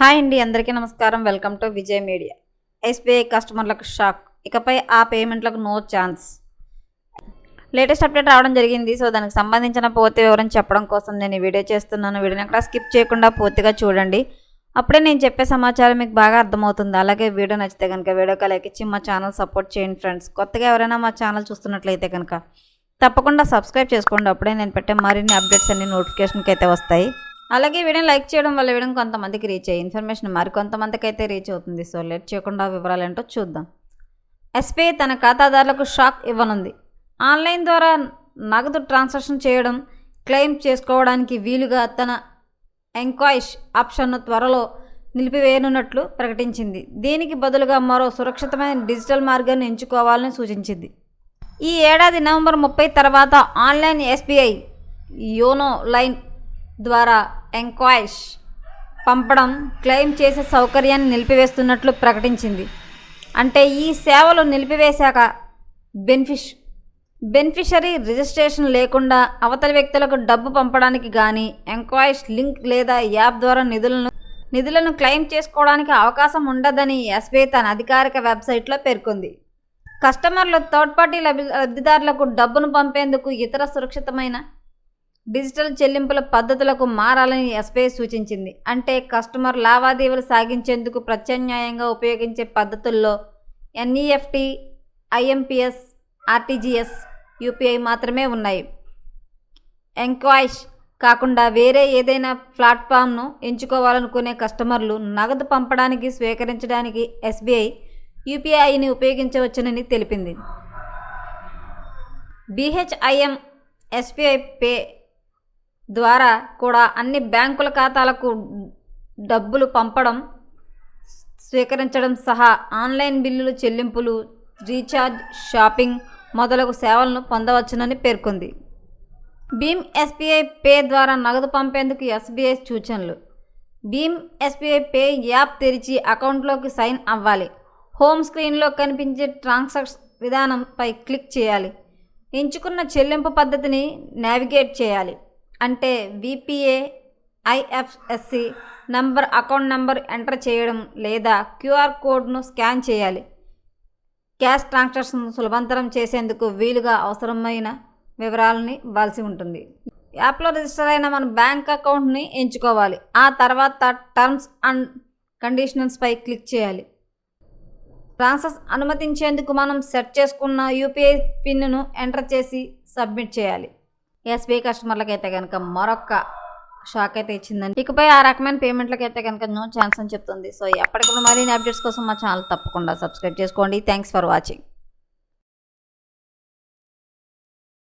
Hi అండి అందరికీ నమస్కారం. Welcome to Vijay media. SBI కస్టమర్లకు షాక్. ఇకపై ఆ పేమెంట్లకు నో ఛాన్స్. లేటెస్ట్ అప్డేట్ రావడం జరిగింది. సో దానికి సంబంధించిన పూర్తి వివరం చెప్పడం కోసం నేను ఈ వీడియో చేస్తున్నాను. వీడియోని అక్కడ స్కిప్ చేయకుండా పూర్తిగా చూడండి. అప్పుడే నేను చెప్పే సమాచారం మీకు బాగా అర్థమవుతుంది. అలాగే వీడియో నచ్చితే కనుక వీడియోకి లైక్ ఇచ్చి మా ఛానల్ సపోర్ట్ చేయండి ఫ్రెండ్స్. కొత్తగా ఎవరైనా మా ఛానల్ చూస్తున్నట్లయితే కనుక తప్పకుండా సబ్స్క్రైబ్ చేసుకోండి. అప్పుడే నేను పెట్టే మరిన్ని అప్డేట్స్ అన్ని నోటిఫికేషన్కి అయితే వస్తాయి. అలాగే వీడియోని లైక్ చేయడం వల్ల వీడియో కొంతమందికి రీచ్ అయ్యే ఇన్ఫర్మేషన్ మరికొంతమందికి అయితే రీచ్ అవుతుంది. సో లేట్ చేయకుండా వివరాలు ఏంటో చూద్దాం. ఎస్బీఐ తన ఖాతాదారులకు షాక్ ఇవ్వనుంది. ఆన్లైన్ ద్వారా నగదు ట్రాన్సాక్షన్ చేయడం క్లెయిమ్ చేసుకోవడానికి వీలుగా తన ఎంక్వైష్ ఆప్షన్ను త్వరలో నిలిపివేయనున్నట్లు ప్రకటించింది. దీనికి బదులుగా మరో సురక్షితమైన డిజిటల్ మార్గాన్ని ఎంచుకోవాలని సూచించింది. ఈ ఏడాది నవంబర్ ముప్పై తర్వాత ఆన్లైన్ ఎస్బీఐ యోనో లైన్ ద్వారా ఎంక్వైష్ పంపడం క్లెయిమ్ చేసే సౌకర్యాన్ని నిలిపివేస్తున్నట్లు ప్రకటించింది. అంటే ఈ సేవలు నిలిపివేశాక బెనిఫిష్ బెనిఫిషరీ రిజిస్ట్రేషన్ లేకుండా అవతలి వ్యక్తులకు డబ్బు పంపడానికి కానీ ఎంక్వైష్ లింక్ లేదా యాప్ ద్వారా నిధులను నిధులను క్లెయిమ్ చేసుకోవడానికి అవకాశం ఉండదని ఎస్బీఐ తన అధికారిక వెబ్సైట్లో పేర్కొంది. కస్టమర్లు థర్డ్ పార్టీ లబ్ధి లబ్ధిదారులకు డబ్బును పంపేందుకు ఇతర సురక్షితమైన డిజిటల్ చెల్లింపుల పద్ధతులకు మారాలని ఎస్బీఐ సూచించింది. అంటే కస్టమర్ లావాదేవీలు సాగించేందుకు ప్రత్యామ్నాయంగా ఉపయోగించే పద్ధతుల్లో ఎన్ఈఎఫ్టి ఐఎంపిఎస్ ఆర్టీజీఎస్ యూపీఐ మాత్రమే ఉన్నాయి. ఎంక్వైష్ కాకుండా వేరే ఏదైనా ప్లాట్ఫామ్ను ఎంచుకోవాలనుకునే కస్టమర్లు నగదు పంపడానికి స్వీకరించడానికి ఎస్బీఐ యూపీఐని ఉపయోగించవచ్చునని తెలిపింది. బీహెచ్ఐఎం ఎస్బీఐ పే ద్వారా కూడా అన్ని బ్యాంకుల ఖాతాలకు డబ్బులు పంపడం స్వీకరించడం సహా ఆన్లైన్ బిల్లులు చెల్లింపులు రీఛార్జ్ షాపింగ్ మొదలగు సేవలను పొందవచ్చునని పేర్కొంది. భీమ్ ఎస్బీఐ పే ద్వారా నగదు పంపేందుకు ఎస్బీఐ సూచనలు. భీమ్ ఎస్బీఐ పే యాప్ తెరిచి అకౌంట్లోకి సైన్ అవ్వాలి. హోమ్ స్క్రీన్లో కనిపించే ట్రాన్సాక్షన్ విధానంపై క్లిక్ చేయాలి. ఎంచుకున్న చెల్లింపు పద్ధతిని నావిగేట్ చేయాలి. అంటే VPA IFSC number account number enter చేయడం లేదా క్యూఆర్ కోడ్ను స్కాన్ చేయాలి. క్యాష్ ట్రాన్సాక్షన్ సులభంతరం చేసేందుకు వీలుగా అవసరమైన వివరాలని ఇవ్వాల్సి ఉంటుంది. యాప్లో రిజిస్టర్ అయిన మన బ్యాంక్ అకౌంట్ని ఎంచుకోవాలి. ఆ తర్వాత టర్మ్స్ అండ్ కండిషన్స్పై క్లిక్ చేయాలి. ట్రాన్సాక్స్ అనుమతించేందుకు మనం సెట్ చేసుకున్న యూపీఐ పిన్ను ఎంటర్ చేసి సబ్మిట్ చేయాలి. ఎస్బీఐ కస్టమర్లకైతే కనుక మరొక షాక్ అయితే ఇచ్చిందండి. ఇకపై ఆ రకమైన పేమెంట్లకు అయితే కనుక నో ఛాన్స్ అని చెప్తుంది. సో ఎప్పటికప్పుడు మరిన్ని అప్డేట్స్ కోసం మా ఛానల్ తప్పకుండా సబ్స్క్రైబ్ చేసుకోండి. Thanks for watching